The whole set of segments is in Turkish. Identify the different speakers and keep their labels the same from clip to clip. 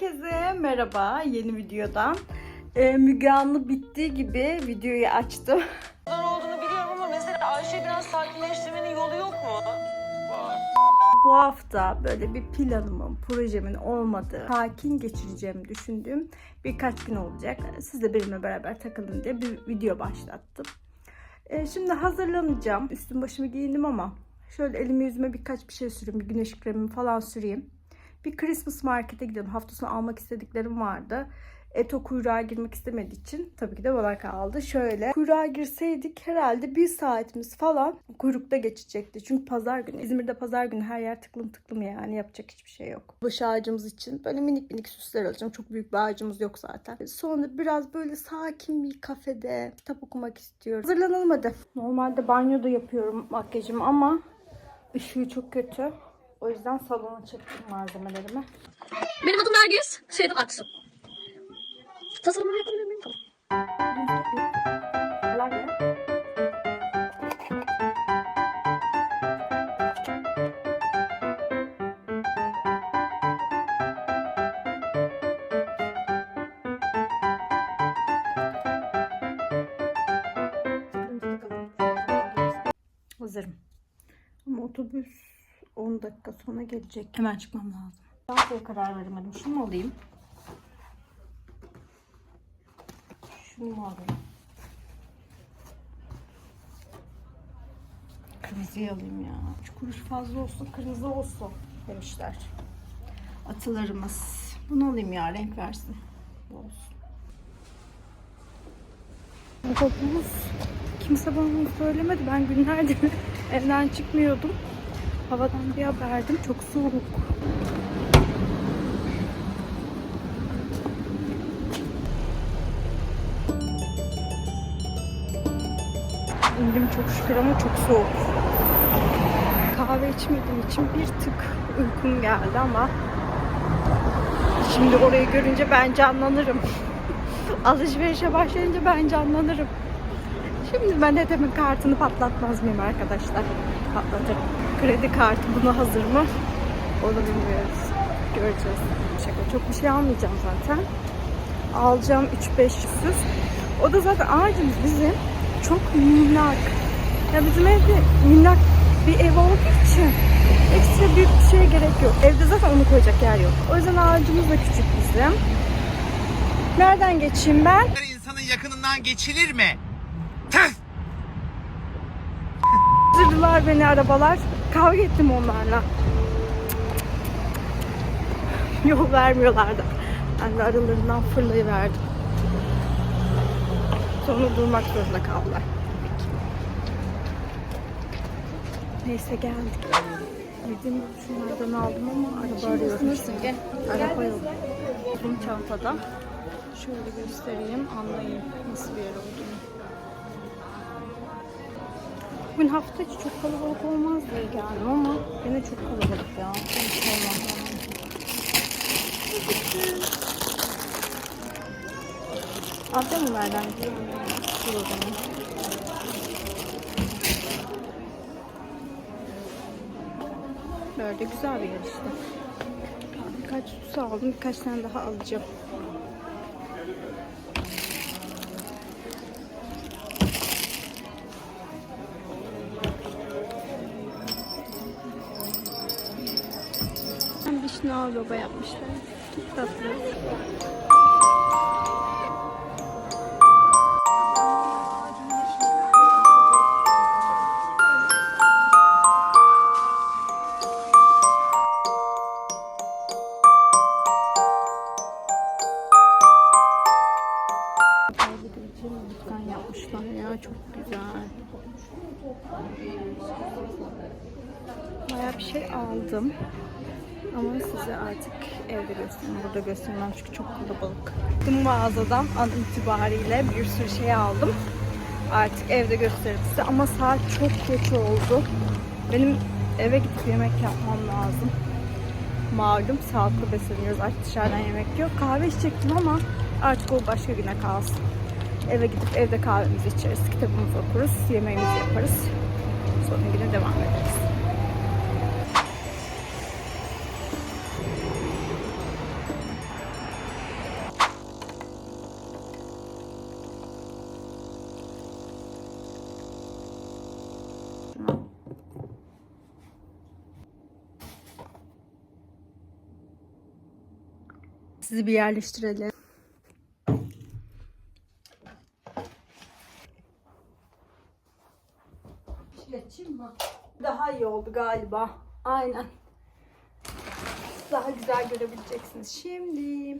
Speaker 1: Herkese merhaba yeni videodan. Ee, Müge Anlı bittiği gibi videoyu açtım.
Speaker 2: olduğunu biliyorum ama mesela Ayşe biraz sakinleştirmenin yolu yok mu?
Speaker 1: Bu hafta böyle bir planımın, projemin olmadığı, sakin geçireceğimi düşündüğüm birkaç gün olacak. Siz de benimle beraber takılın diye bir video başlattım. Ee, şimdi hazırlanacağım. Üstüm başımı giyindim ama şöyle elime yüzüme birkaç bir şey süreyim. Bir güneş kremimi falan süreyim. Bir Christmas markete gidelim. Hafta sonu almak istediklerim vardı. Eto kuyruğa girmek istemediği için tabii ki de bana kaldı. Şöyle kuyruğa girseydik herhalde bir saatimiz falan kuyrukta geçecekti. Çünkü pazar günü. İzmir'de pazar günü her yer tıklım tıklım yani yapacak hiçbir şey yok. Baş ağacımız için böyle minik minik süsler alacağım. Çok büyük bir ağacımız yok zaten. Sonra biraz böyle sakin bir kafede kitap okumak istiyorum. Hazırlanalım hadi. Normalde banyoda yapıyorum makyajımı ama ışığı çok kötü. O yüzden salona çektim malzemelerimi.
Speaker 3: Benim adım Nergis. Şeyden Aksu. Tasarımını yapabilir miyim? Tamam.
Speaker 1: Hazırım. Ama otobüs 10 dakika sonra gelecek. Hemen çıkmam lazım. Daha karar veremedim. Şunu mu alayım? Şunu mu alayım? Kırmızıyı alayım ya. Üç kuruş fazla olsun, kırmızı olsun demişler. Atılarımız. Bunu alayım ya, renk versin. Bu olsun. Otobüs. Kimse bana bunu söylemedi. Ben günlerdir evden çıkmıyordum. Havadan bir haberdim. Çok soğuk. İndim çok şükür ama çok soğuk. Kahve içmediğim için bir tık uykum geldi ama şimdi orayı görünce ben canlanırım. Alışverişe başlayınca ben canlanırım. Şimdi ben dedemin kartını patlatmaz mıyım arkadaşlar? Patlatırım. Kredi kartı buna hazır mı? Onu bilmiyoruz. Göreceğiz. Şaka çok bir şey almayacağım zaten. Alacağım 3-5 süs. O da zaten ağacımız bizim çok minnak. Ya bizim evde minnak bir ev olduğu için ekstra büyük bir şeye gerek yok. Evde zaten onu koyacak yer yok. O yüzden ağacımız da küçük bizim. Nereden geçeyim ben?
Speaker 4: insanın yakınından geçilir mi? Tüh!
Speaker 1: Zırdılar beni arabalar. Kavga ettim onlarla. Yol vermiyorlardı. Ben de aralarından fırlayıverdim. Sonra durmak zorunda kaldılar. Neyse geldik. Dedim şunlardan aldım ama araba arıyorum. Gel. Araba yok. Bunun çantada. Şöyle göstereyim anlayın nasıl bir yer olduğunu. Bugün hafta içi çok kalabalık olmaz diye geldim ama yine çok kalabalık ya. Alacağım nereden? Dur o zaman. Böyle güzel bir yer işte. Birkaç süs aldım. Birkaç tane daha alacağım. Vişne baba yapmışlar. Çok tatlı. Çok güzel. Bayağı bir şey aldım. Ama size artık evde göstereyim. Burada göstermem çünkü çok kalabalık. Bu mağazadan an itibariyle bir sürü şey aldım. Artık evde gösteririm size. Ama saat çok geç oldu. Benim eve gidip yemek yapmam lazım. Malum sağlıklı besleniyoruz. Artık dışarıdan yemek yok. Kahve içecektim ama artık o başka güne kalsın. Eve gidip evde kahvemizi içeriz, kitabımızı okuruz, yemeğimizi yaparız. Sonra güne devam ederiz. Sizi bir yerleştirelim. Şöyle açayım mı? Daha iyi oldu galiba. Aynen. Daha güzel görebileceksiniz. Şimdi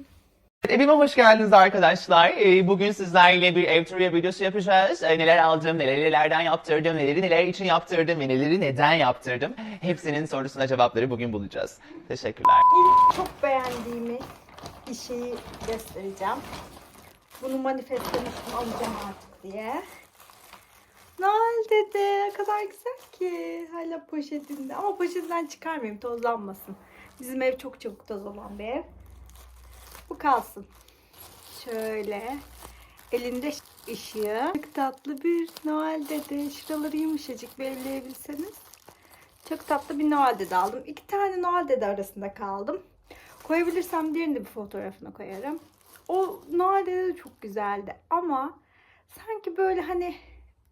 Speaker 5: Evime hoş geldiniz arkadaşlar. Ee, Bugün sizlerle bir ev turu videosu yapacağız. Ee, Neler aldım, neleri nelerden yaptırdım, neleri neler için yaptırdım ve neleri neden yaptırdım. Hepsinin sorusuna cevapları bugün bulacağız. Teşekkürler.
Speaker 1: ilk çok beğendiğimi bir şeyi göstereceğim. Bunu manifestlemiştim alacağım artık diye. Noel dede ne kadar güzel ki. Hala poşetinde. Ama poşetinden çıkarmayayım tozlanmasın. Bizim ev çok çabuk toz olan bir ev. Bu kalsın. Şöyle. Elinde ışığı. Çok tatlı bir Noel dede. Şuraları yumuşacık belirleyebilseniz. Çok tatlı bir Noel dede aldım. İki tane Noel dede arasında kaldım. Koyabilirsem diğerini de bir fotoğrafına koyarım. O Noel dede de çok güzeldi ama sanki böyle hani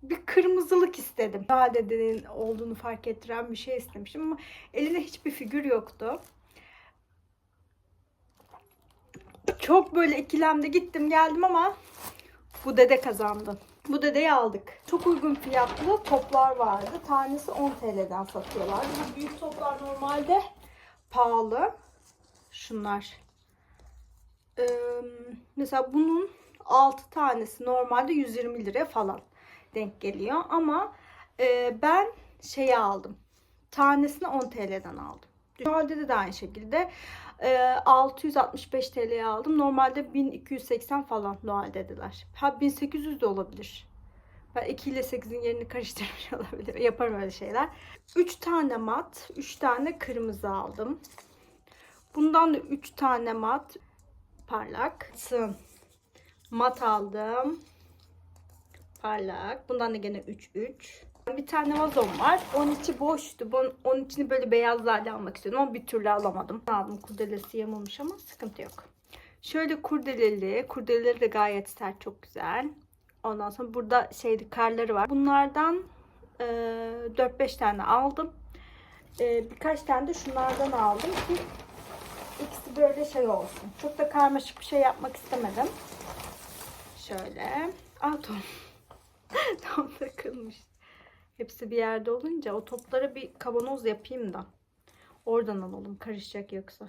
Speaker 1: bir kırmızılık istedim. Noel dedenin olduğunu fark ettiren bir şey istemiştim ama elinde hiçbir figür yoktu. Çok böyle ikilemde gittim geldim ama bu dede kazandı. Bu dedeyi aldık. Çok uygun fiyatlı toplar vardı. Tanesi 10 TL'den satıyorlar. Bu büyük toplar normalde pahalı. Şunlar. Ee, mesela bunun 6 tanesi normalde 120 liraya falan denk geliyor. Ama e, ben şeyi aldım. Tanesini 10 TL'den aldım. Normalde de aynı şekilde e, 665 TL'ye aldım. Normalde 1280 falan Noel dediler. Ha 1800 de olabilir. Ben 2 ile 8'in yerini karıştırmış olabilirim. Yaparım öyle şeyler. 3 tane mat, 3 tane kırmızı aldım. Bundan da 3 tane mat parlak. Sın. Mat aldım. Parlak. Bundan da gene 3 3. Bir tane vazom var. Onun içi boştu. Bunun, onun içini böyle beyazlarla almak istiyordum ama bir türlü alamadım. Aldım kurdelesi yamamış ama sıkıntı yok. Şöyle kurdeleli. Kurdeleleri de gayet sert çok güzel. Ondan sonra burada şeyli karları var. Bunlardan e, 4-5 tane aldım. E, birkaç tane de şunlardan aldım ki ikisi böyle şey olsun. Çok da karmaşık bir şey yapmak istemedim. Şöyle. Aa tam, tam takılmış. Hepsi bir yerde olunca o toplara bir kavanoz yapayım da. Oradan alalım. Karışacak yoksa.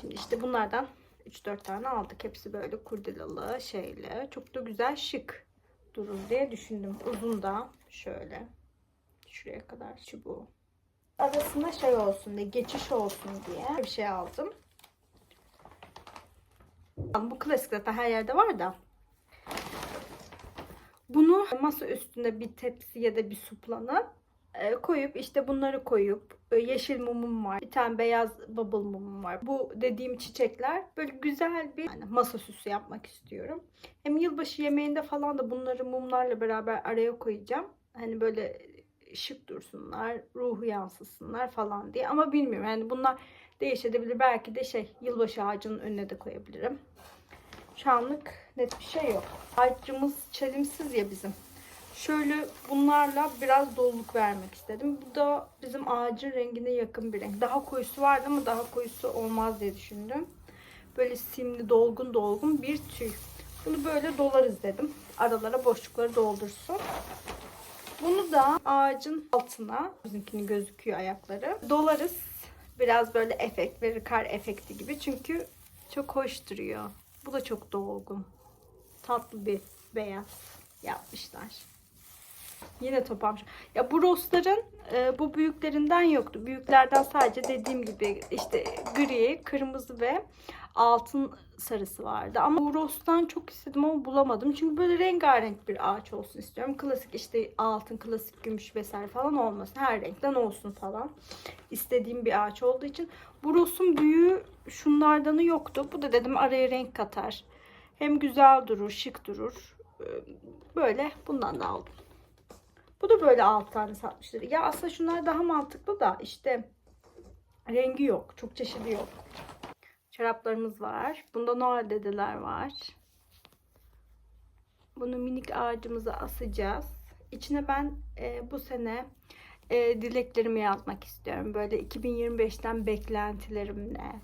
Speaker 1: Şimdi işte bunlardan 3-4 tane aldık. Hepsi böyle kurdelalı şeyle. Çok da güzel şık durur diye düşündüm. Uzun da şöyle. Şuraya kadar çubuğu. Arasında şey olsun diye, geçiş olsun diye bir şey aldım. Bu klasik zaten her yerde var da. Bunu masa üstünde bir tepsi ya da bir suplanı e, koyup işte bunları koyup e, yeşil mumum var. Bir tane beyaz bubble mumum var. Bu dediğim çiçekler böyle güzel bir yani masa süsü yapmak istiyorum. Hem yılbaşı yemeğinde falan da bunları mumlarla beraber araya koyacağım. Hani böyle şık dursunlar, ruhu yansısınlar falan diye. Ama bilmiyorum yani bunlar değişebilir. Belki de şey yılbaşı ağacının önüne de koyabilirim. Şu anlık net bir şey yok. Ağacımız çelimsiz ya bizim. Şöyle bunlarla biraz doluluk vermek istedim. Bu da bizim ağacın rengine yakın bir renk. Daha koyusu vardı ama daha koyusu olmaz diye düşündüm. Böyle simli dolgun dolgun bir tüy. Bunu böyle dolarız dedim. Aralara boşlukları doldursun. Bunu da ağacın altına, bizimkinin gözüküyor ayakları. Dolarız. Biraz böyle efekt verir, kar efekti gibi. Çünkü çok hoş duruyor. Bu da çok dolgun. Tatlı bir beyaz yapmışlar. Yine toparmış. Ya bu rosların e, bu büyüklerinden yoktu. Büyüklerden sadece dediğim gibi işte gri, kırmızı ve altın sarısı vardı. Ama bu rostan çok istedim ama bulamadım. Çünkü böyle rengarenk bir ağaç olsun istiyorum. Klasik işte altın, klasik gümüş vesaire falan olmasın. Her renkten olsun falan. İstediğim bir ağaç olduğu için. Bu rosun büyüğü şunlardanı yoktu. Bu da dedim araya renk katar. Hem güzel durur, şık durur. Böyle bundan da aldım. Bu da böyle 6 tane satmışlar. Ya aslında şunlar daha mantıklı da işte rengi yok. Çok çeşidi yok. Çoraplarımız var. Bunda Noel dedeler var. Bunu minik ağacımıza asacağız. İçine ben e, bu sene e, dileklerimi yazmak istiyorum. Böyle 2025'ten beklentilerim ne?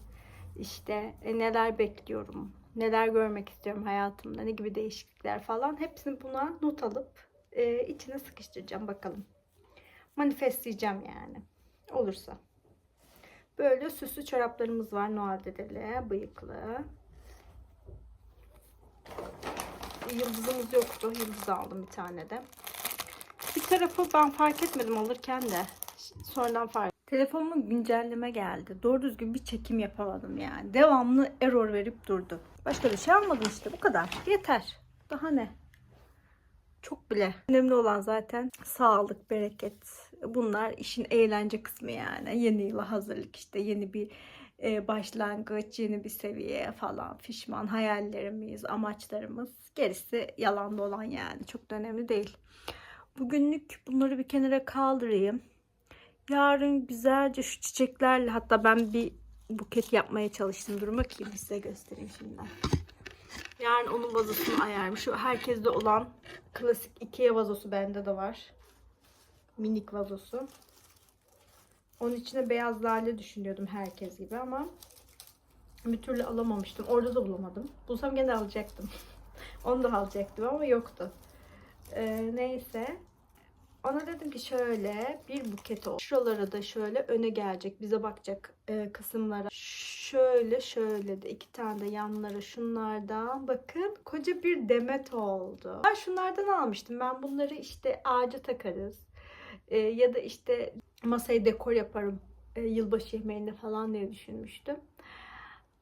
Speaker 1: işte e, neler bekliyorum, neler görmek istiyorum hayatımda, ne gibi değişiklikler falan hepsini buna not alıp e, içine sıkıştıracağım bakalım. Manifestleyeceğim yani. Olursa. Böyle süslü çoraplarımız var Noel dedeli, bıyıklı. Yıldızımız yoktu. Yıldız aldım bir tane de. Bir tarafı ben fark etmedim alırken de. Sonradan fark Telefonuma güncelleme geldi. Doğru düzgün bir çekim yapamadım yani. Devamlı error verip durdu. Başka bir şey almadım işte bu kadar. Yeter. Daha ne? Çok bile. Önemli olan zaten sağlık, bereket. Bunlar işin eğlence kısmı yani. Yeni yıla hazırlık işte yeni bir e, başlangıç, yeni bir seviye falan fişman hayallerimiz, amaçlarımız. Gerisi yalan dolan yani. Çok da önemli değil. Bugünlük bunları bir kenara kaldırayım. Yarın güzelce şu çiçeklerle hatta ben bir buket yapmaya çalıştım. Dur bakayım size göstereyim şimdi. Yarın onun vazosunu ayarım. Şu herkeste olan klasik Ikea vazosu bende de var. Minik vazosu. Onun içine beyaz lale düşünüyordum herkes gibi ama bir türlü alamamıştım. Orada da bulamadım. Bulsam gene alacaktım. Onu da alacaktım ama yoktu. Ee, neyse. Ona dedim ki şöyle bir buket ol. Şuralara da şöyle öne gelecek. Bize bakacak e, kısımlara. Şöyle şöyle de iki tane de yanlara şunlardan. Bakın koca bir demet oldu. Ben şunlardan almıştım. Ben bunları işte ağaca takarız. E, ya da işte masaya dekor yaparım. E, yılbaşı yemeğinde falan diye düşünmüştüm.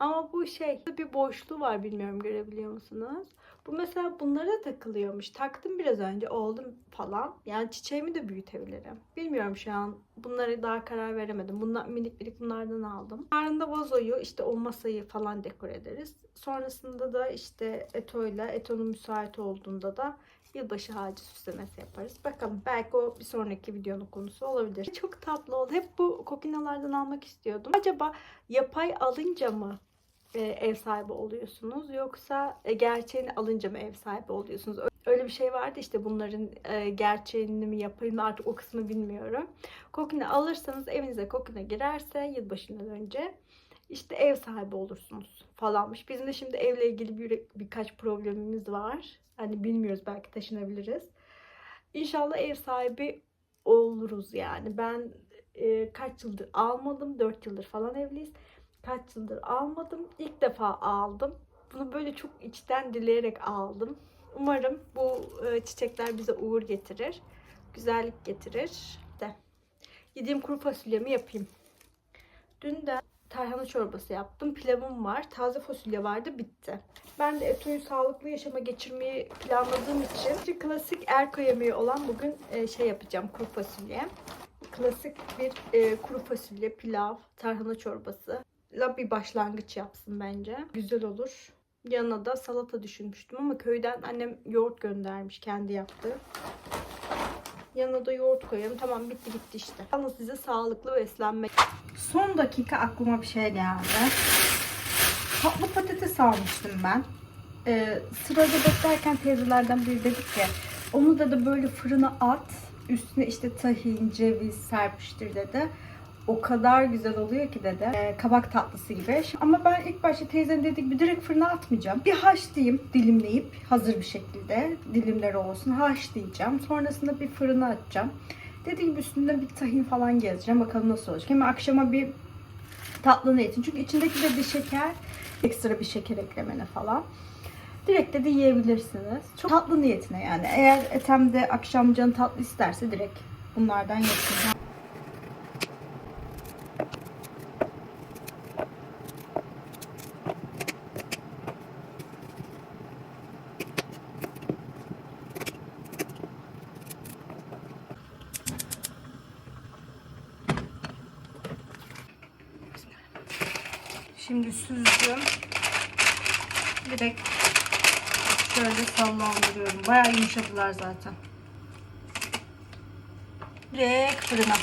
Speaker 1: Ama bu şey bir boşluğu var bilmiyorum görebiliyor musunuz? Bu mesela bunlara takılıyormuş. Taktım biraz önce oldum falan. Yani çiçeğimi de büyütebilirim. Bilmiyorum şu an. Bunları daha karar veremedim. Bunlar minik minik bunlardan aldım. Yarın da vazoyu işte o masayı falan dekor ederiz. Sonrasında da işte Eto'yla Eto'nun müsait olduğunda da yılbaşı ağacı süslemesi yaparız. Bakalım belki o bir sonraki videonun konusu olabilir. Çok tatlı oldu. Hep bu kokinalardan almak istiyordum. Acaba yapay alınca mı e, ev sahibi oluyorsunuz yoksa e, gerçeğini alınca mı ev sahibi oluyorsunuz? Öyle bir şey vardı işte bunların e, gerçeğini mi yapayım artık o kısmı bilmiyorum. Kokine alırsanız evinize kokine girerse yılbaşından önce işte ev sahibi olursunuz falanmış. Bizim de şimdi evle ilgili bir, birkaç problemimiz var. Hani bilmiyoruz belki taşınabiliriz. İnşallah ev sahibi oluruz yani. Ben e, kaç yıldır almadım. 4 yıldır falan evliyiz. Kaç yıldır almadım. İlk defa aldım. Bunu böyle çok içten dileyerek aldım. Umarım bu e, çiçekler bize uğur getirir. Güzellik getirir. De. Yediğim kuru fasulyemi yapayım. Dün de tarhana çorbası yaptım. Pilavım var. Taze fasulye vardı. Bitti. Ben de Eto'yu sağlıklı yaşama geçirmeyi planladığım için bir klasik erko yemeği olan bugün e, şey yapacağım. Kuru fasulye. Klasik bir e, kuru fasulye, pilav, tarhana çorbası la bir başlangıç yapsın bence. Güzel olur. Yanına da salata düşünmüştüm ama köyden annem yoğurt göndermiş. Kendi yaptı. Yanına da yoğurt koyalım. Tamam bitti gitti işte. Yalnız size sağlıklı beslenme. Son dakika aklıma bir şey geldi. Tatlı patates almıştım ben. Ee, sırada beklerken teyzelerden biri dedi ki onu da da böyle fırına at. Üstüne işte tahin, ceviz serpiştir dedi. O kadar güzel oluyor ki dedi. Ee, kabak tatlısı gibi. Ama ben ilk başta teyzem dediği gibi direkt fırına atmayacağım. Bir haşlayayım dilimleyip hazır bir şekilde dilimleri olsun haşlayacağım. Sonrasında bir fırına atacağım. Dediğim gibi üstünde bir tahin falan gezeceğim. Bakalım nasıl olacak. Hem akşama bir tatlı niyetin. Çünkü içindeki de bir şeker. Ekstra bir şeker eklemene falan. Direkt de, yiyebilirsiniz. Çok tatlı niyetine yani. Eğer Etem de akşam canı tatlı isterse direkt bunlardan yesin. Şimdi süzdüm. Direkt şöyle sallandırıyorum. Bayağı yumuşadılar zaten. Direkt fırına.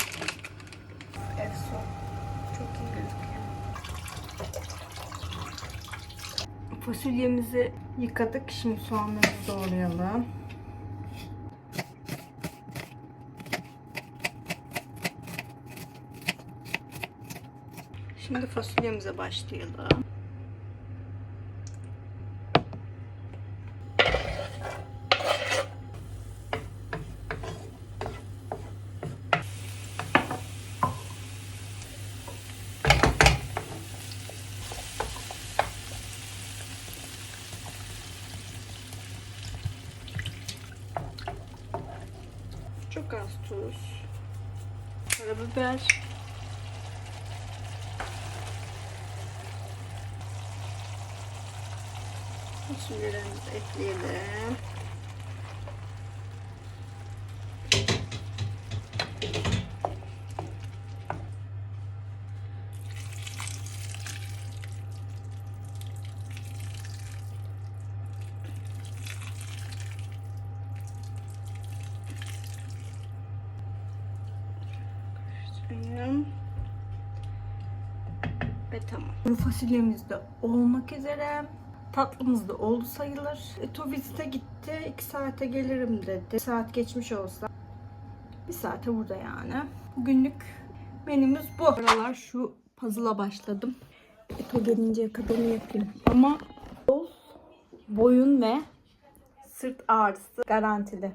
Speaker 1: Fasulyemizi yıkadık. Şimdi soğanlarımızı doğrayalım. Şimdi fasulyemize başlayalım. Çok az tuz. Karabiber. Fasulyelerimizi ekleyelim. Bu fasulyemiz de olmak üzere. Tatlımız da oldu sayılır. E, Tuviz'de gitti. 2 saate gelirim dedi. Bir saat geçmiş olsa. Bir saate burada yani. Bugünlük menümüz bu. Aralar şu puzzle'a başladım. Eto gelinceye kadar yapayım. Ama bol boyun ve sırt ağrısı garantili.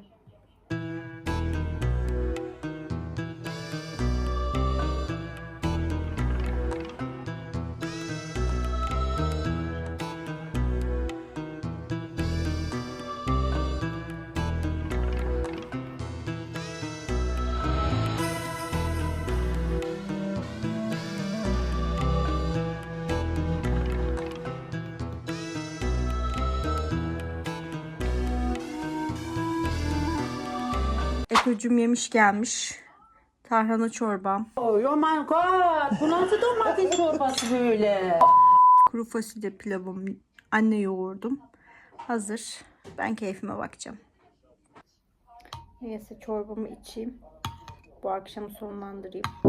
Speaker 1: Eto'cum yemiş gelmiş. Tarhana çorbam.
Speaker 6: Oh my god. Bu nasıl domates çorbası böyle?
Speaker 1: Kuru fasulye pilavım. Anne yoğurdum. Hazır. Ben keyfime bakacağım. Neyse çorbamı içeyim. Bu akşamı sonlandırayım.